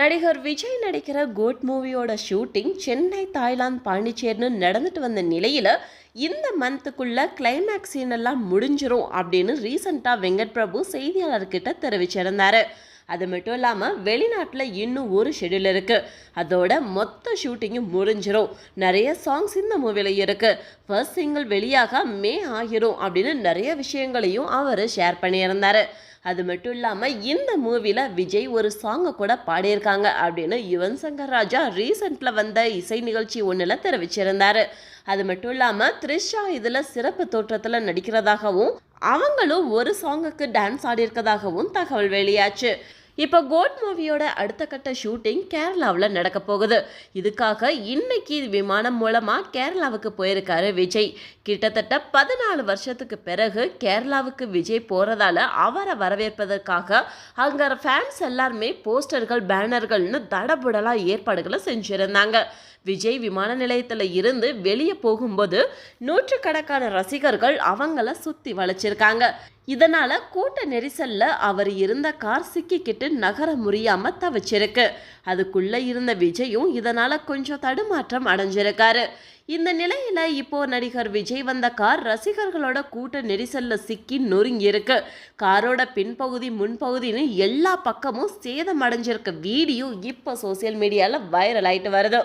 நடிகர் விஜய் நடிக்கிற கோட் மூவியோட ஷூட்டிங் சென்னை தாய்லாந்து பாண்டிச்சேர்னு நடந்துட்டு வந்த நிலையில் இந்த மந்த்துக்குள்ள கிளைமேக்ஸ் சீன் எல்லாம் முடிஞ்சிரும் அப்படின்னு ரீசண்டாக வெங்கட் பிரபு செய்தியாளர்கிட்ட தெரிவிச்சிருந்தாரு. அது மட்டும் இல்லாமல் வெளிநாட்டில் இன்னும் ஒரு ஷெடியூல் இருக்குது அதோட மொத்த ஷூட்டிங்கும் முடிஞ்சிடும் நிறைய சாங்ஸ் இந்த மூவியில் இருக்குது ஃபர்ஸ்ட் சிங்கிள் வெளியாக மே ஆகிரும் அப்படின்னு நிறைய விஷயங்களையும் அவர் ஷேர் பண்ணியிருந்தார். அது மட்டும் இல்லாமல் இந்த மூவியில் விஜய் ஒரு சாங்கை கூட பாடியிருக்காங்க அப்படின்னு யுவன் சங்கர் ராஜா ரீசெண்டில் வந்த இசை நிகழ்ச்சி ஒன்றில் தெரிவிச்சிருந்தார். அது மட்டும் இல்லாமல் த்ரிஷா இதில் சிறப்பு தோற்றத்தில் நடிக்கிறதாகவும் அவங்களும் ஒரு சாங்குக்கு டான்ஸ் ஆடியிருக்கதாகவும் தகவல் வெளியாச்சு. இப்போ கோட் மூவியோட அடுத்த கட்ட ஷூட்டிங் கேரளாவில் நடக்க போகுது. இதுக்காக இன்னைக்கு விமானம் மூலமாக கேரளாவுக்கு போயிருக்காரு விஜய். கிட்டத்தட்ட பதினாலு வருஷத்துக்கு பிறகு கேரளாவுக்கு விஜய் போகிறதால அவரை வரவேற்பதற்காக அங்கே ஃபேன்ஸ் எல்லாருமே போஸ்டர்கள் பேனர்கள்னு தடபுடலாக ஏற்பாடுகளை செஞ்சுருந்தாங்க. விஜய் விமான நிலையத்தில் இருந்து வெளியே போகும்போது நூற்றுக்கணக்கான ரசிகர்கள் அவங்கள சுற்றி வளைச்சிருக்காங்க. இதனால கூட்ட நெரிசல்ல அவர் இருந்த கார் சிக்கிக்கிட்டு நகர முடியாமல் தவிச்சிருக்கு. அதுக்குள்ள இருந்த விஜயும் இதனால கொஞ்சம் தடுமாற்றம் அடைஞ்சிருக்காரு. இந்த நிலையில இப்போ நடிகர் விஜய் வந்த கார் ரசிகர்களோட கூட்ட நெரிசல்ல சிக்கி நொறுங்கி இருக்கு காரோட பின்பகுதி முன்பகுதின்னு எல்லா பக்கமும் சேதம் அடைஞ்சிருக்க வீடியோ இப்போ சோசியல் மீடியால வைரல் ஆயிட்டு வருது.